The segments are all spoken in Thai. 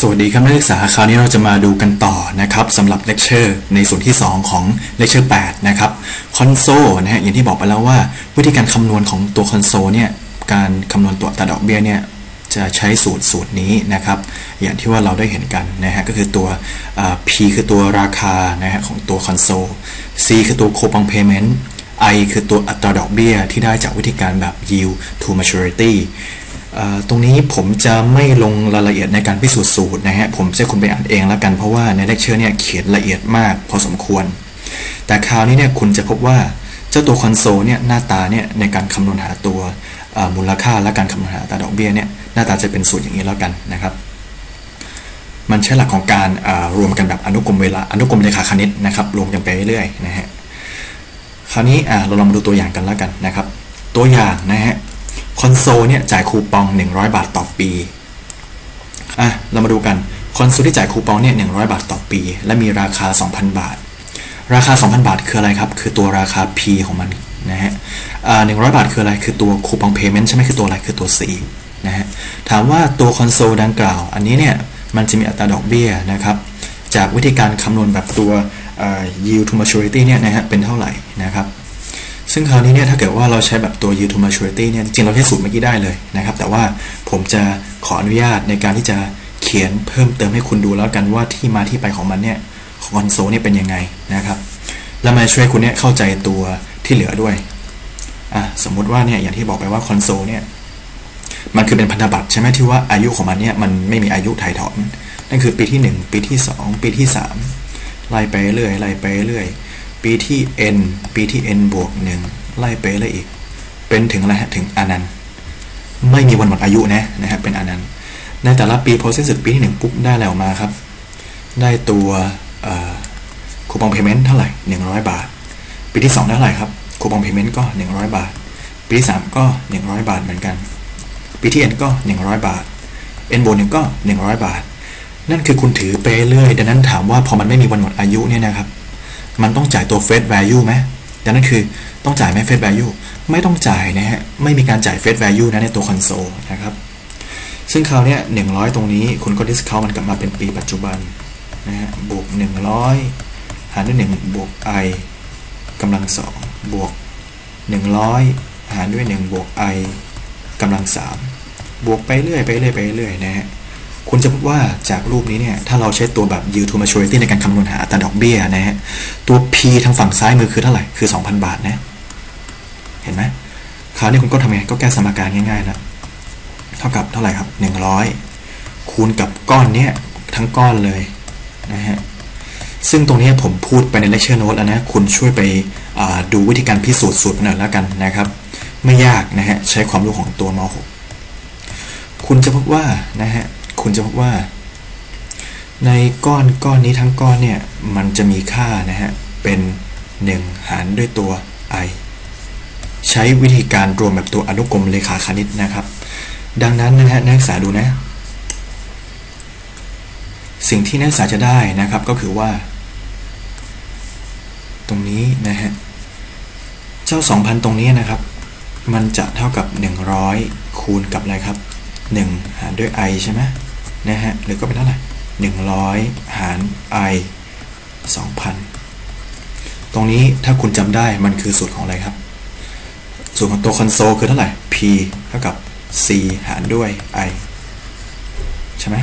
สวัสดีครับนักศึกษาคราวนี้เราจะมาดูกันต่อนะครับสำหรับเลคเชอร์ในส่วนที่ 2 ของเลคเชอร์8นะครับคอนโซลนะฮะอย่างที่บอกไปแล้วว่า วิธีการคำนวณของตัวคอนโซลเนี่ยการคำนวณตัวอัตราดอกเบี้ยเนี่ยจะใช้สูตรสูตรนี้นะครับ อย่างที่ว่าเราได้เห็นกันนะฮะก็คือตัว P คือตัวราคานะฮะของตัวคอนโซล C คือตัว coupon payment I คือตัวอัตราดอกเบี้ยที่ได้จากวิธีการแบบ yield to maturity ตรงนี้ผมจะไม่ลงรายละเอียดในการพิสูจน์สูตรนะฮะผมจะคุณไปอ่านเองแล้วกันเพราะว่าในเลคเชอร์เนี่ยเขียนละเอียดมากพอสมควร แต่คราวนี้เนี่ยคุณจะพบว่าเจ้าตัวคอนโซลเนี่ยหน้าตาเนี่ยในการคำนวณหาตัวมูลค่าและการคำนวณหาอัตาดอกเบี้ยเนี่ยหน้าตาจะเป็นสูตรอย่างนี้แล้วกันนะครับ มันใช้หลักของการรวมกันแบบอนุกรมเวลาอนุกรมเลขาคณิตนะครับรวมกันไปเรื่อยๆนะฮะคราวนี้เราลองมาดูตัวอย่างกันแล้วกันนะครับ ตัวอย่างนะฮะ คอนโซลเนี่ยจ่ายคูปอง 100 บาทต่อปีอะเรามาดูกันคอนโซลที่จ่ายคูปองเนี่ย100 บาทต่อปี และมีราคา 2,000 บาท ราคา 2,000 บาทคืออะไรครับ คือตัวราคา P ของมันนะฮะอ่า100บาทคืออะไร คือตัวคูปองเพย์เมนต์ใช่ไหมคือตัวอะไร คือตัว C นะฮะ ถามว่าตัวคอนโซลดังกล่าว อันนี้เนี่ย มันจะมีอัตราดอกเบี้ยนะครับ จากวิธีการคำนวณแบบตัว yield to maturity เนี่ยนะฮะ เป็นเท่าไหร่นะครับ ซึ่งคราวนี้เนี่ยถ้าเกิดว่าเราใช้แบบตัว yield to maturity เนี่ยจริงเราใช้สูตรเมื่อกี้ได้เลยนะครับ แต่ว่าผมจะขออนุญาตในการที่จะเขียนเพิ่มเติมให้คุณดูแล้วกันว่าที่มาที่ไปของมันเนี่ยของคอนโซลเนี่ยเป็นยังไงนะครับแล้วมาช่วยคุณเนี่ยเข้าใจตัวที่เหลือด้วยอะสมมุติว่าเนี่ยอย่างที่บอกไปว่าคอนโซลเนี่ยมันคือเป็นพันธบัตรใช่ไหมที่ว่าอายุของมันเนี่ยมันไม่มีอายุถ่ายถอนนั่นคือปีที่ 1 ปีที่ 2 ปีที่ 3ไล่ไปเรื่อยไล่ไปเรื่อย ปีที่ n ปีที่ n บวกหนึ่งไล่ไปเลยอีก เป็นถึงอะไรฮะถึงอนันต์ไม่มีวันหมดอายุนะนะฮะเป็นอนันต์ในแต่ละปีพอสิ้นสุดปีที่ 1 ปุ๊บได้แล้วมาครับ ได้ตัวคูปองเพย์เมนต์เท่าไหร่ 100 บาท ปีที่ 2 ได้เท่าไหร่ครับคูปองเพย์เมนต์ก็ 100 บาท ปีที่ 3 ก็ 100 บาทเหมือนกัน ปีที่ n ก็ 100 บาท n บวกหนึ่งก็ 100 บาท นั่นคือคุณถือไปเรื่อยดังนั้นถามว่าพอมันไม่มีวันหมดอายุเนี่ยนะครับ มันต้องจ่ายตัว face value ไหมดังนั้นคือต้องจ่ายไหม face value ไม่ต้องจ่ายนะฮะ ไม่มีการจ่าย face value นะในตัวคอนโซลนะครับ ซึ่งคราวนี้หนึ่งร้อยตรงนี้ คุณก็ discount มันกลับมาเป็นปีปัจจุบันนะฮะ บวกหนึ่งร้อยหารด้วยหนึ่งบวก i กำลังสองบวกหนึ่งร้อยหารด้วยหนึ่งบวก i กำลังสามบวกไปเรื่อยไปเรื่อยไปเรื่อยนะฮะ คุณจะพบว่าจากรูปนี้เนี่ย ถ้าเราใช้ตัวแบบ yield to maturity ในการคำนวณหาอัตราดอกเบี้ยนะฮะ ตัว p ทางฝั่งซ้ายมือคือเท่าไหร่ คือ 2,000 บาทนะ เห็นไหมคราวนี้คุณก็ทำไง ก็แก้สมการง่ายๆนะ เท่ากับเท่าไหร่ครับ 100 คูณกับก้อนเนี้ยทั้งก้อนเลยนะฮะ ซึ่งตรงนี้ผมพูดไปใน lecture note แล้วนะ คุณช่วยไปดูวิธีการพิสูจน์สูตรหน่อยแล้วกันนะครับ ไม่ยากนะฮะ ใช้ความรู้ของตัวม .6 คุณจะพบว่านะฮะ คุณจะพบว่า ในก้อนก้อนนี้ทั้งก้อนเนี่ย มันจะมีค่านะฮะ เป็น 1 หารด้วยตัว i ใช้วิธีการรวมแบบตัวอนุกรมเลขาคณิตนะครับ ดังนั้นนะฮะนักศึกษาดูนะ สิ่งที่นักศึกษาจะได้นะครับก็คือว่า ตรงนี้นะฮะ เจ้า 2,000 ตรงนี้นะครับ มันจะเท่ากับ 100 คูณกับอะไรครับ 1 หารด้วย i ใช่ไหม นะฮะหรือก็เป็นเท่าไหร่หนึ่งร้อยหาร i สองพันตรงนี้ถ้าคุณจำได้มันคือสูตรของอะไรครับ สูตรของตัวคอนโซลคือเท่าไหร่ p เท่ากับ c หารด้วย i ใช่ไหม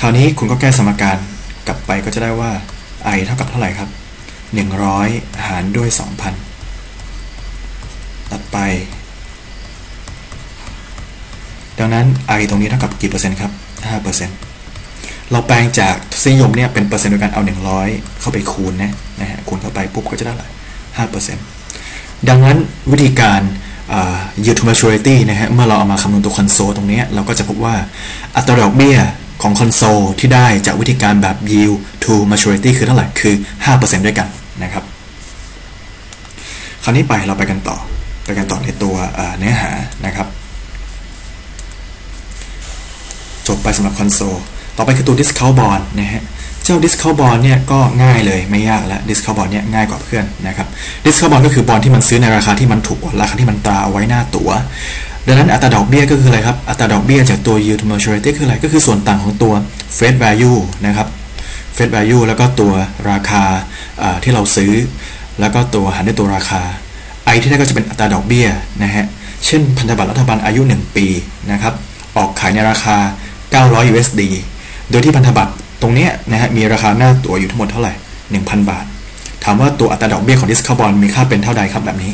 คราวนี้คุณก็แก้สมการกลับไปก็จะได้ว่า i เท่ากับเท่าไหร่ครับ 100 หารด้วย 2,000 ตัดไป ดังนั้น i ตรงนี้เท่ากับกี่เปอร์เซ็นต์ครับ 5%เราแปลงจากทศนิยมเนี่ยเป็นเปอร์เซ็นต์โดยการเอา 100 เข้าไปคูณนะนะฮะคูณเข้าไปปุ๊บก็จะได้เลย5%ดังนั้นวิธีการ yield to maturity นะฮะเมื่อเราเอามาคำนวณตัวคอนโซลตรงนี้เราก็จะพบว่าอัตราดอกเบี้ยของคอนโซลที่ได้จากวิธีการแบบ yield to maturity คือเท่าไหร่คือ 5%ด้วยกันนะครับ คราวนี้ไปเราไปกันต่อ ไปกันต่อในตัวเนื้อหานะครับ จบไปสำหรับคอนโซล ต่อไปคือตัว discount bond นะฮะ เจ้า discount bond เนี่ยก็ง่ายเลยไม่ยากแล้ว discount bond เนี่ยง่ายกว่าเพื่อนนะครับ discount bond ก็คือบอลที่มันซื้อในราคาที่มันถูกกว่าราคาที่มันตราเอาไว้หน้าตัว๋วดังนั้นอัตราดอกเบี้ยก็คืออะไรครับ อัตราดอกเบี้ยจากตัว yield to maturity คืออะไร ก็คือส่วนต่างของตัว face value นะครับ face value แล้วก็ตัวราคาที่เราซื้อ แล้วก็ตัวหารด้วยตัวราคา ไอที่ได้ก็จะเป็นอัตราดอกเบี้ยนะฮะ เช่นพันธบัตรรัฐบาลอายุ 1 ปีนะครับ ออกขายในราคา 900 USD โดยที่พันธบัตรตรงนี้นะฮะมีราคาหน้าตั๋วอยู่ทั้งหมดเท่าไหร่ 1,000 บาท ถามว่าตัวอัตราดอกเบี้ยของดิสคาบอลมีค่าเป็นเท่าใดครับแบบนี้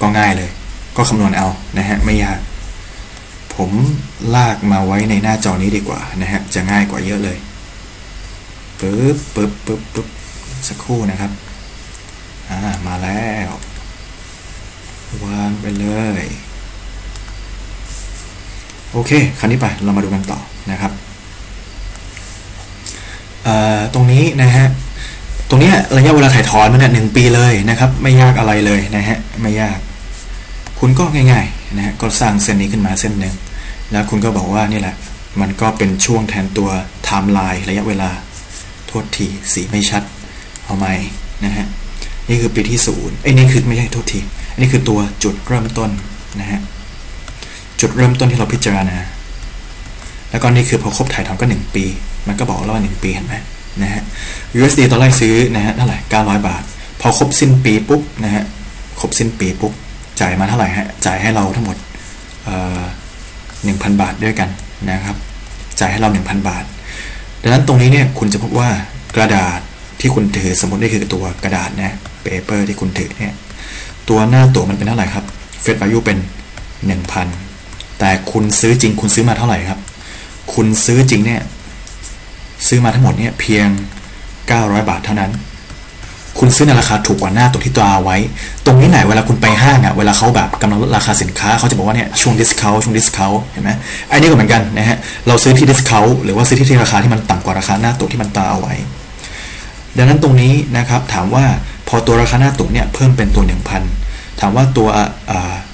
ก็ง่ายเลย ก็คำนวณเอานะฮะไม่ยาก ผมลากมาไว้ในหน้าจอนี้ดีกว่านะฮะจะง่ายกว่าเยอะเลยปึ๊บปึ๊บปึ๊บปึ๊บสักครู่นะครับอ่ามาแล้ว วางไปเลย โอเค คราวนี้ไป เรามาดูกันต่อนะครับตรงนี้นะฮะ ตรงนี้ระยะเวลาถ่ายถอนมันเนี่ยหนึ่งปีเลยนะครับ ไม่ยากอะไรเลยนะฮะ ไม่ยาก คุณก็ง่ายๆนะฮะ ก็สร้างเส้นนี้ขึ้นมาเส้นหนึ่ง แล้วคุณก็บอกว่านี่แหละ มันก็เป็นช่วงแทนตัวไทม์ไลน์ระยะเวลา โทษที สีไม่ชัด เอาไหมนะฮะ นี่คือปีที่ศูนย์ไอ้นี่คือไม่ใช่โทษที อันนี้คือตัวจุดเริ่มต้นนะฮะ จุดเริ่มต้นที่เราพิจารณา แล้วก็นี่คือพอครบถ่ายถอนก็ 1 ปี มันก็บอกแล้วว่า 1 ปีเห็นไหมนะฮะ USD ตอนแรกซื้อนะฮะเท่าไหร่900 บาท พอครบสิ้นปีปุ๊บนะฮะ ครบสิ้นปีปุ๊บ จ่ายมาเท่าไหร่ฮะ จ่ายให้เราทั้งหมดหนึ่งพันบาทด้วยกันนะครับ จ่ายให้เรา 1,000 บาท ดังนั้นตรงนี้เนี่ยคุณจะพบว่ากระดาษที่คุณถือสมมตินี่คือตัวกระดาษนะเปเปอร์ที่คุณถือเนี่ย ตัวหน้าตัวมันเป็นเท่าไหร่ครับเฟส value เป็น 1,000 แต่คุณซื้อจริงคุณซื้อมาเท่าไหร่ครับ คุณซื้อจริงเนี่ยซื้อมาทั้งหมดเนี่ยเพียง 900 บาทเท่านั้น คุณซื้อในราคาถูกกว่าหน้าตัวที่ตัวไว้ ตรงนี้ไหนเวลาคุณไปห้างอะเวลาเขาแบบกำลังลดราคาสินค้าเขาจะบอกว่าเนี่ยช่วงดิสคาวช่วงดิสคาวเห็นไหมไอ้นี่ก็เหมือนกันนะฮะเราซื้อที่ดิสคาวหรือว่าซื้อที่ที่ราคาที่มันต่ำกว่าราคาหน้าตัวที่มันตาเอาไว้ ดังนั้นตรงนี้นะครับถามว่าพอตัวราคาหน้าตัวเนี่ยเพิ่มเป็นตัว 1,000 ถามว่าตัว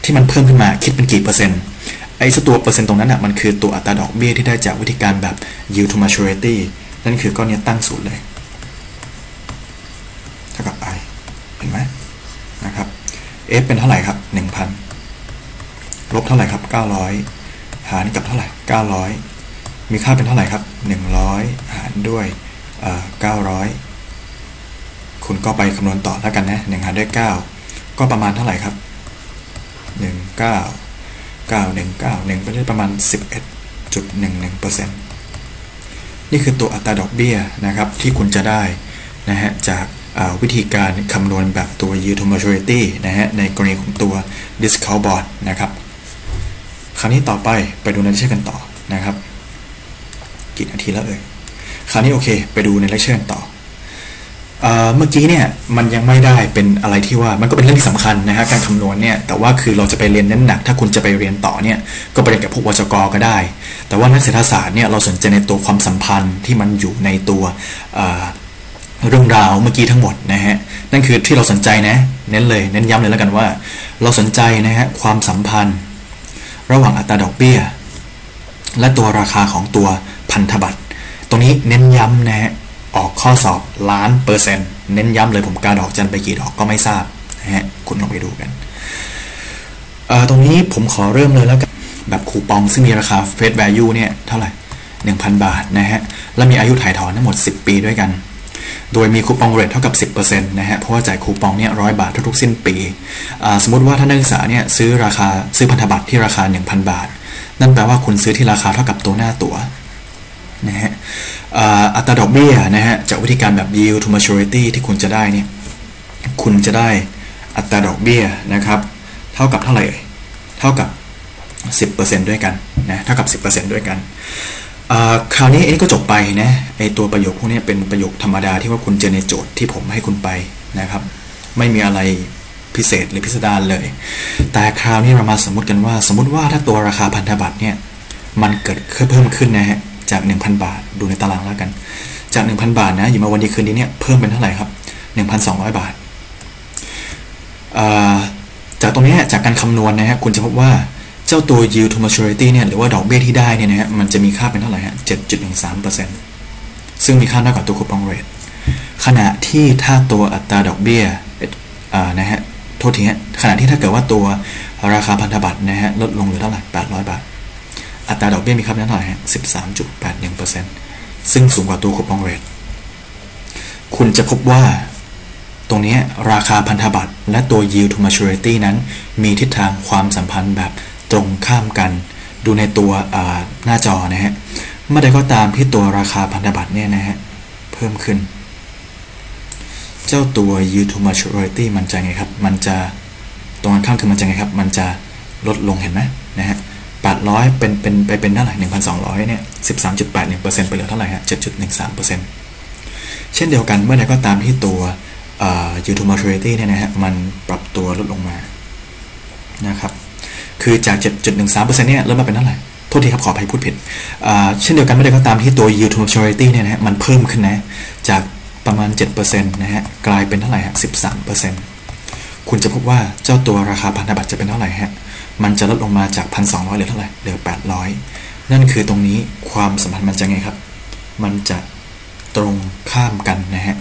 ที่มันเพิ่มขึ้นมาคิดเป็นกี่เปอร์เซ็นต์ ไอ้ตัวเปอร์เซ็นต์ตรงนั้นอะมันคือตัวอัตราดอกเบี้ยที่ได้จากวิธีการแบบ yield to maturity นั่นคือก้อนนี้ตั้งศูนย์เลยเท่ากับ i เห็นไหมนะครับ f เป็นเท่าไหร่ครับ 1,000 ลบเท่าไหร่ครับ 900 หารกับเท่าไหร่ 900 มีค่าเป็นเท่าไหร่ครับ 100 หารด้วย900 คุณก็ไปคำนวณต่อแล้วกันนะ1หารด้วย 9 ก็ประมาณเท่าไหร่ครับ 19 9191ก็ได้ประมาณ 11.11%นี่คือตัวอัตราดอกเบี้ยนะครับที่คุณจะได้นะฮะจากวิธีการคำนวณแบบตัว yield to maturity นะฮะในกรณีของตัว discount bond นะครับ คราวนี้ต่อไปไปดูในเลคเชอร์กันต่อนะครับ กี่นาทีแล้วเอ่ย คราวนี้โอเค ไปดูในเลคเชอร์กันต่อ เมื่อกี้เนี่ยมันยังไม่ได้เป็นอะไรที่ว่ามันก็เป็นเรื่องที่สำคัญนะฮะการคำนวณเนี่ยแต่ว่าคือเราจะไปเรียนเน้นหนัก ถ้าคุณจะไปเรียนต่อเนี่ยก็ไปเรียนกับพวกวจกก็ได้ แต่ว่านักเศรษฐศาสตร์เนี่ยเราสนใจในตัวความสัมพันธ์ที่มันอยู่ในตัวเรื่องราวเมื่อกี้ทั้งหมดนะฮะนั่นคือที่เราสนใจนะเน้นเลยเน้นย้ำเลยแล้วกันว่า เราสนใจนะฮะความสัมพันธ์ ระหว่างอัตราดอกเบี้ย และตัวราคาของตัวพันธบัตรตรงนี้เน้นย้ำนะฮะ ออกข้อสอบล้านเปอร์เซ็นต์เน้นย้ำเลยผมกาดอกจันไปกี่ดอกก็ไม่ทราบนะฮะคุณลองไปดูกันตรงนี้ผมขอเริ่มเลยแล้วกันแบบคูปองซึ่งมีราคาเฟสแวร์ยูเนี่ยเท่าไหร่ 1,000 บาทนะฮะ และมีอายุถ่ายถอนทั้งหมด 10 ปีด้วยกัน โดยมีคูปองเรทเท่ากับ 10%นะฮะ เพราะว่าจ่ายคูปองเนี่ยร้อยบาททุกๆ สิ้นปี สมมติว่าถ้านักศึกษาเนี่ยซื้อราคาซื้อพันธบัตรที่ราคา 1,000 บาท นั่นแปลว่าคุณซื้อที่ราคาเท่ากับตัวหน้าตัว๋วนะฮะ อัตราดอกเบี้ยนะฮะจากวิธีการแบบ yield to maturity ที่คุณจะได้เนี่ยคุณจะได้อัตราดอกเบี้ยนะครับ เท่ากับเท่าไหร่เท่ากับ 10%ด้วยกันนะเท่ากับ 10%ด้วยกันคราวนี้เอ็นก็จบไปนะไอตัวประโยคพวกนี้เป็นประโยคธรรมดาที่ว่าคุณเจอในโจทย์ที่ผมให้คุณไปนะครับ ไม่มีอะไรพิเศษหรือพิสดารเลย แต่คราวนี้เรามาสมมติกันว่า สมมติว่าถ้าตัวราคาพันธบัตรเนี่ยมันเกิดเพิ่มขึ้นนะฮะ จาก 1,000 บาท ดูในตารางแล้วกัน จาก 1,000 บาทนะอยู่มาวันดีคืนนี้เนี่ยเพิ่มเป็นเท่าไหร่ครับ 1,200 บาท จากตรงนี้จากการคำนวณนะฮะคุณจะพบว่าเจ้าตัว yield to maturity เนี่ยหรือว่าดอกเบี้ยที่ได้เนี่ยนะฮะมันจะมีค่าเป็นเท่าไหร่ฮะ7.13%ซึ่งมีค่าเท่ากับตัวคูปองเรทขณะที่ถ้าตัวอัตราดอกเบี้ยนะฮะโทษทีฮะขณะที่ถ้าเกิดว่าตัวราคาพันธบัตรนะฮะลดลงเหลือเท่าไหร่800 บาท อัตราดอกเบี้ยมีค่าเป็นเท่าไหร่ฮะ13.81%เซึ่งสูงกว่าตัวคูปองเรทคุณจะพบว่า ตรงนี้ราคาพันธบัตรและตัว yield to maturity นั้น มีทิศทางความสัมพันธ์แบบตรงข้ามกัน ดูในตัวหน้าจอนะฮะเมื่อใดก็ตามที่ตัวราคาพันธบัตรเนี่ยนะฮะ เพิ่มขึ้น เจ้าตัว yield to maturity มันจะไงครับ มันจะตรงกันข้ามคือมันจะไงครับ มันจะลดลงเห็นไหมนะฮะ 800 เป็นเป็นไปเป็นเท่าไหร่1,200เนี่ย13.81%ไปเหลือเท่าไหร่ฮะ7.13%เช่นเดียวกันเมื่อใดก็ตามที่ตัว yield to maturity เนี่ยนะฮะมันปรับตัวลดลงมานะครับคือจาก 7.13%เนี่ยเริ่มมาเป็นเท่าไหร่โทษทีครับขออภัยพูดผิดเช่นเดียวกันเมื่อใดก็ตามที่ตัว yield to maturity เนี่ยนะฮะมันเพิ่มขึ้นนะจากประมาณ7%นะฮะกลายเป็นเท่าไหร่ฮะ13%คุณจะพบว่าเจ้าตัวราคาพันธบัตรจะเป็นเท่าไหร่ฮะ มันจะลดลงมาจาก 1,200เหลือเท่าไหร่เหลือ 800 นั่นคือตรงนี้ความสัมพันธ์มันจะไงครับ มันจะตรงข้ามกันนะฮะ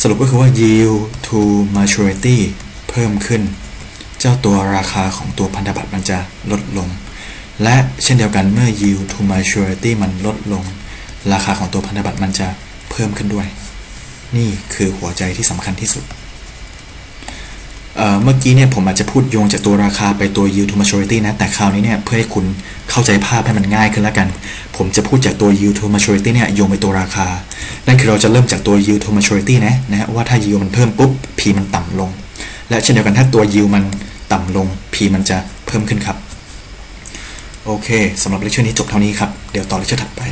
สรุปก็คือว่า yield to maturity เพิ่มขึ้น เจ้าตัวราคาของตัวพันธบัตรมันจะลดลง และเช่นเดียวกันเมื่อ yield to maturity มันลดลง ราคาของตัวพันธบัตรมันจะเพิ่มขึ้นด้วย นี่คือหัวใจที่สำคัญที่สุด เมื่อกี้เนี่ยผมอาจจะพูดโยงจากตัวราคาไปตัว yield to maturity นะ แต่คราวนี้เนี่ยเพื่อให้คุณเข้าใจภาพให้มันง่ายขึ้นแล้วกัน ผมจะพูดจากตัว yield to maturity เนี่ยโยงไปตัวราคา นั่นคือเราจะเริ่มจากตัว yield to maturity นะนะว่าถ้า yield มันเพิ่มปุ๊บ P มันต่ำลง และเช่นเดียวกันถ้าตัว yield มันต่ำลง P มันจะเพิ่มขึ้นครับ โอเคสำหรับเลคเชอร์นี้จบเท่านี้ครับ เดี๋ยวต่อเลคเชอร์ถัดไป